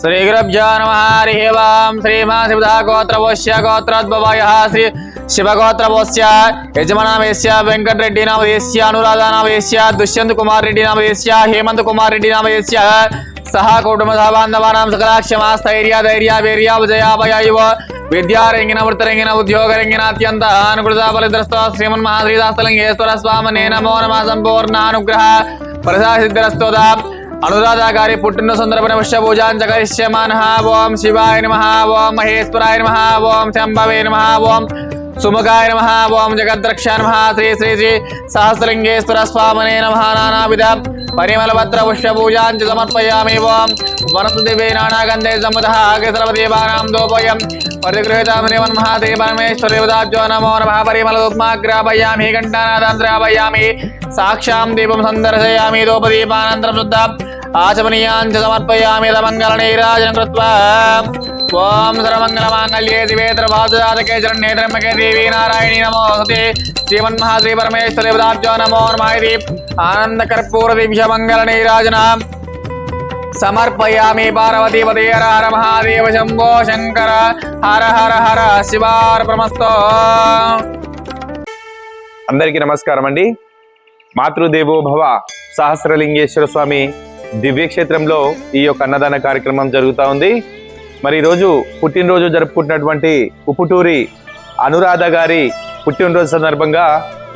శ్రీ గురభ్యో నమ హరి ఓం శ్రీమా శివదా గోత్రవోశ్య గోత్రోద్భవాయ శ్రీ శివగోత్రవోశ్య యజమానమేశ్య వెంకటరెడ్డి నామదేశ్య అనురాధ నామదేశ్య దుష్యంత్ కుమార్ రెడ్డి నామదేశ్య హేమంత్ కుమార్ రెడ్డి నామదేశ్య సహ కుటుంబ సహబాంధవానాం సకలాక్షమా స్థైర్య ధైర్య వీర్య విజయాభయ ఇవ విద్యారంగిన వృత్తరంగిన ఉద్యోగరంగిన అత్యంత అనుకృత ఫలిద్రస్త శ్రీమన్ మహాశ్రీదాస్తలింగేశ్వర స్వామి నమో నమ సంపూర్ణ అనుగ్రహ ప్రసాసిద్ధిరస్తోదా అనురాధ గారి పుట్టిన సందర్భన పుష్ప పూజాంచ కరిష్యమాన ఓం శివాయ నమ ఓం మహేశ్వరాయ నమ ఓం శంభవే నమ ఓం సుముఖాయ నమ ఓం జగద్రక్ష నమ శ్రీ శ్రీ శ్రీ సహస్రలింగేశ్వర స్వామనే నమ నానావిధ పరిమళభద్ర పుష్ప పూజాంచ సమర్పయామి ఓం వనసుదేవే నానాగంధే సముద సర్వదేవానాం దోపయం పరిగృహీతామనివన్ మహాదేవనమేశ్వరదేవతాజ్యో నమో నమ పరిమళోప్మాగ్రాపయామి ఘంటానాదాంద్రాపయామి సాక్షాం దీపం సందర్శయామి దోపదీపానంతరం శుద్ధ ఆచమనీయాన్ సమర్పయామి మంగళ కృత్వా ఓం సర్వమంగళమాంగళ్యే దివే ద్రవాదుదాతకే చరణ్యే దేవీ నారాయణి నమోస్తే శ్రీమన్మహాశ్రీ పరమేశ్వరి పదాబ్జో నమో నమ ఇది ఆనంద కర్పూర దివ్య మంగళ నీరాజన సమర్పయామి పార్వతీ పదేర హర మహాదేవ శంభో శంకర హర హర హర శివార్పణమస్తో అందరికీ నమస్కారం అండి మాతృదేవో భవ సహస్రలింగేశ్వర స్వామి దివ్యక్షేత్రంలో ఈ యొక్క అన్నదాన కార్యక్రమం జరుగుతూ ఉంది. మరి ఈరోజు పుట్టినరోజు జరుపుకుంటున్నటువంటి ఉప్పుటూరి అనురాధ గారి పుట్టినరోజు సందర్భంగా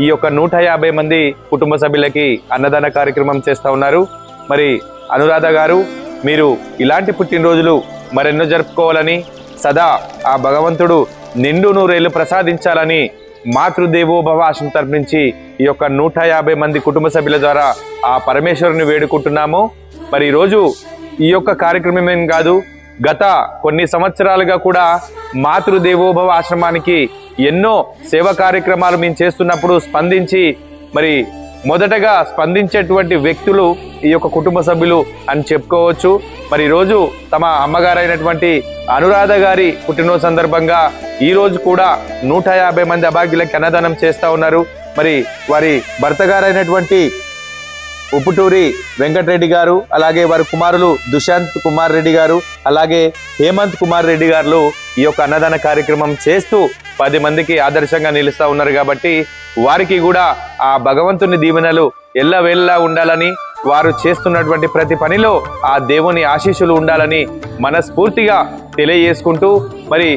ఈ యొక్క నూట యాభై మంది కుటుంబ సభ్యులకి అన్నదాన కార్యక్రమం చేస్తూ ఉన్నారు. మరి అనురాధ గారు మీరు ఇలాంటి పుట్టినరోజులు మరెన్నో జరుపుకోవాలని సదా ఆ భగవంతుడు నిండు నూరేళ్ళు ప్రసాదించాలని మాతృదేవోభవ ఆశం తరపు నుంచి ఈ యొక్క నూట యాభై మంది కుటుంబ సభ్యుల ద్వారా ఆ పరమేశ్వరుని వేడుకుంటున్నాము. మరి ఈరోజు ఈ యొక్క కార్యక్రమం కాదు. గత కొన్ని సంవత్సరాలుగా కూడా మాతృదేవోభవ ఆశ్రమానికి ఎన్నో సేవా కార్యక్రమాలు మేము చేస్తున్నప్పుడు స్పందించి మరి మొదటగా స్పందించేటువంటి వ్యక్తులు ఈ యొక్క కుటుంబ సభ్యులు అని చెప్పుకోవచ్చు. మరి ఈరోజు తమ అమ్మగారైనటువంటి అనురాధ గారి పుట్టినరోజు సందర్భంగా ఈరోజు కూడా నూట యాభై మంది అభాగ్యులకి అన్నదానం చేస్తూ ఉన్నారు. మరి వారి భర్త గారైనటువంటి ఉప్పుటూరి వెంకటరెడ్డి గారు అలాగే వారి కుమారులు దుశాంత్ కుమార్ రెడ్డి గారు అలాగే హేమంత్ కుమార్ రెడ్డి గారు ఈ యొక్క అన్నదాన కార్యక్రమం చేస్తూ పది మందికి ఆదర్శంగా నిలుస్తా ఉన్నారు కాబట్టి వారికి కూడా ఆ భగవంతుని దీవెనలు ఎల్లవేళలా ఉండాలని వారు చేస్తున్నటువంటి ప్రతి పనిలో ఆ దేవుని ఆశీస్సులు ఉండాలని మనస్ఫూర్తిగా తెలియజేసుకుంటూ మరి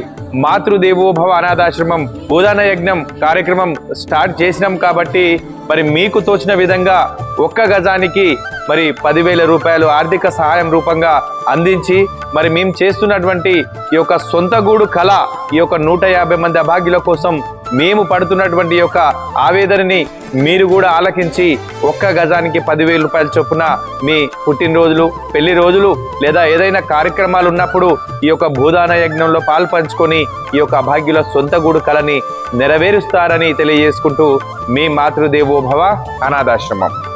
మాతృదేవోభవ అనాథాశ్రమం భూదాన యజ్ఞం కార్యక్రమం స్టార్ట్ చేసినాం కాబట్టి మరి మీకు తోచిన విధంగా ఒక్క గజానికి మరి పదివేల రూపాయలు ఆర్థిక సహాయం రూపంగా అందించి మరి మేము చేస్తున్నటువంటి ఈ యొక్క సొంత గూడు కళ ఈ యొక్క నూట యాభై మంది అభాగ్యుల కోసం మేము పడుతున్నటువంటి యొక్క ఆవేదనని మీరు కూడా ఆలకించి ఒక్క గజానికి పదివేల రూపాయల చొప్పున మీ పుట్టినరోజులు పెళ్ళి రోజులు లేదా ఏదైనా కార్యక్రమాలు ఉన్నప్పుడు ఈ యొక్క భూదాన యజ్ఞంలో పాల్పంచుకొని ఈ యొక్క అభాగ్యుల సొంత గూడు కళని నెరవేరుస్తారని తెలియజేసుకుంటూ మీ మాతృదేవోభవ అనాథాశ్రమం.